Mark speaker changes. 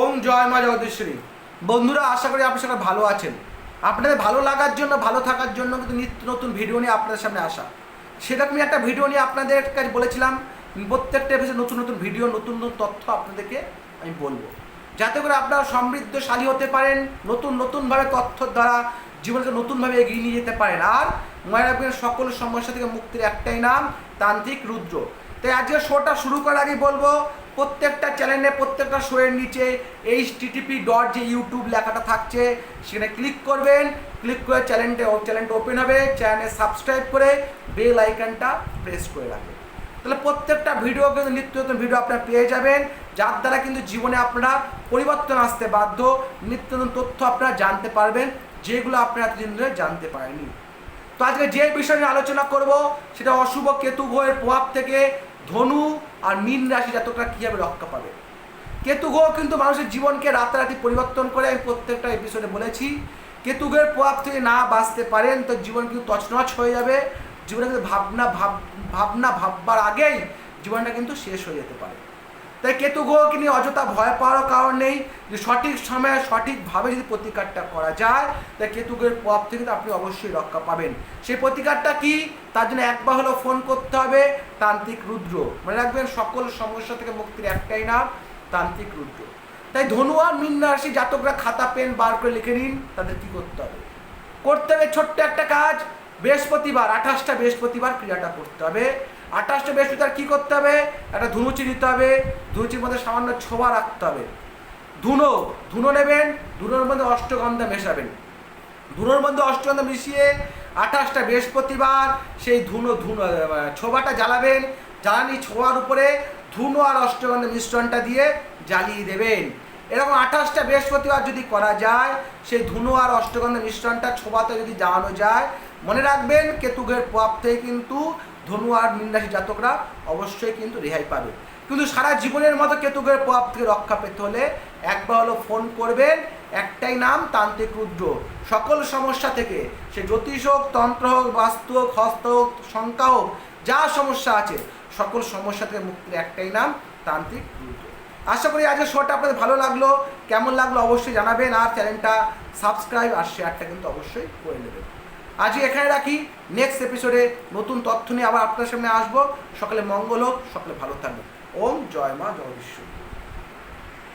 Speaker 1: ওম জয় মা জগদীশ্বরী। বন্ধুরা, আশা করি আপনার সবাই ভালো আছেন। আপনাদের ভালো লাগার জন্য, ভালো থাকার জন্য কিন্তু নিত্য নতুন ভিডিও নিয়ে আপনাদের সামনে আসা। সেরকমই একটা ভিডিও নিয়ে আপনাদের কাছে বলেছিলাম, প্রত্যেকটা এপিসোড নতুন নতুন ভিডিও, নতুন নতুন তথ্য আপনাদেরকে আমি বলব। যাতে করে আপনারা সমৃদ্ধশালী হতে পারেন, নতুন নতুনভাবে তথ্যর দ্বারা জীবনকে নতুনভাবে এগিয়ে নিয়ে যেতে পারেন। আর মনে রাখবেন, সকল সমস্যা থেকে মুক্তির একটাই নাম, তান্ত্রিক রুদ্র। তাই আজকে শোটা শুরু করার আগে বলব প্রত্যেকটা চ্যানেলে প্রত্যেকটা শোয়ের নিচে এইচ টিটিপি ডট যে ইউটিউব লেখাটা থাকছে, সেখানে ক্লিক করবেন ক্লিক করে চ্যানেলটা চ্যানেলটা ওপেন হবে চ্যানেলে সাবস্ক্রাইব করে বেল আইকনটা প্রেস করে রাখবেন। তাহলে প্রত্যেকটা ভিডিও কিন্তু নিত্য নতুন ভিডিও আপনারা পেয়ে যাবেন, যার দ্বারা কিন্তু জীবনে আপনারা পরিবর্তন আসতে বাধ্য, নিত্য নতুন তথ্য আপনারা জানতে পারবেন, যেগুলো আপনারা এতদিন ধরে জানতে পারেনি তো আজকে যে বিষয় নিয়ে আলোচনা করব, সেটা অশুভ কেতু গ্রহের প্রভাব থেকে ধনু আর মীন রাশি জাতকরা কীভাবে রক্ষা পাবে। কেতু গ্রহ কিন্তু মানুষের জীবনকে রাতারাতি পরিবর্তন করে, আমি প্রত্যেকটা এপিসোডে বলেছি। কেতু গ্রহের প্রভাব থেকে না বাঁচতে পারেন, তো জীবন কিন্তু তছনছ হয়ে যাবে। জীবনে কিন্তু ভাবনা, ভাব, ভাবনা ভাববার আগেই জীবনটা কিন্তু শেষ হয়ে যেতে পারে। তাই কেতু গ্রহকে নিয়ে অযথা ভয় পাওয়ার কারণ নেই যে সঠিক সময়ে সঠিকভাবে যদি প্রতিকারটা করা যায়, তাই কেতু গ্রহের প্রভাব থেকে আপনি অবশ্যই রক্ষা পাবেন। সেই প্রতিকারটা কি? তার জন্য একবার হলো ফোন করতে হবে, তান্ত্রিক রুদ্র। মনে রাখবেন, সকল সমস্যা থেকে মুক্তির একটাই নাম, তান্ত্রিক রুদ্র। তাই ধনু আর মীন রাশি জাতকরা খাতা, পেন বার করে লিখে নিন, তাদের কি করতে হবে? করতে হবে ছোট্ট একটা কাজ বৃহস্পতিবার, আঠাশটা বৃহস্পতিবার ক্রিয়াটা করতে হবে। আঠাশটা বৃহস্পতিবার কী করতে হবে? একটা ধুনুচি নিতে হবে। ধুনুচির মধ্যে সামান্য ছোবা রাখতে হবে। ধুনো ধুনো নেবেন, ধুনোর মধ্যে অষ্টগন্ধা মেশাবেন। ধুনোর মধ্যে অষ্টগন্ধা মিশিয়ে আঠাশটা বৃহস্পতিবার সেই ধুনো ধুনো ছোবাটা জ্বালাবেন। জ্বালানি ছোঁয়ার উপরে ধুনো আর অষ্টগন্ধা মিশ্রণটা দিয়ে জ্বালিয়ে দেবেন। এরকম আঠাশটা বৃহস্পতিবার যদি করা যায়, সেই ধুনো আর অষ্টগন্ধা মিশ্রণটা ছোবাতে যদি জানানো যায়, মনে রাখবেন কেতুগের প্রভাব থেকে কিন্তু ধনু আর মীনরাশি জাতকরা অবশ্যই কিন্তু রেহাই পাবে। কিন্তু সারা জীবনের মতো কেতুগের প্রভাব থেকে রক্ষা পেতে হলে একবার হলো ফোন করবেন, একটাই নাম তান্ত্রিক রুদ্র। সকল সমস্যা থেকে, সে জ্যোতিষ হোক, তন্ত্র হোক, বাস্তু হোক, হস্ত হোক, সংখ্যা হোক, যা সমস্যা আছে, সকল সমস্যা থেকে মুক্তির একটাই নাম তান্ত্রিক রুদ্র। আশা করি আজকের শোটা আপনাদের ভালো লাগল। কেমন লাগল অবশ্যই জানাবেন আর চ্যানেলটা সাবস্ক্রাইব আর শেয়ারটা কিন্তু অবশ্যই করে নেবেন। আজকে এখানে রাখি। নেক্সট এপিসোডে নতুন তথ্য নিয়ে আবার আপনার সামনে আসব। সকালে মঙ্গল হোক, সকালে ভালো থাকবেন ওম জয় মা জগদীশ্বরী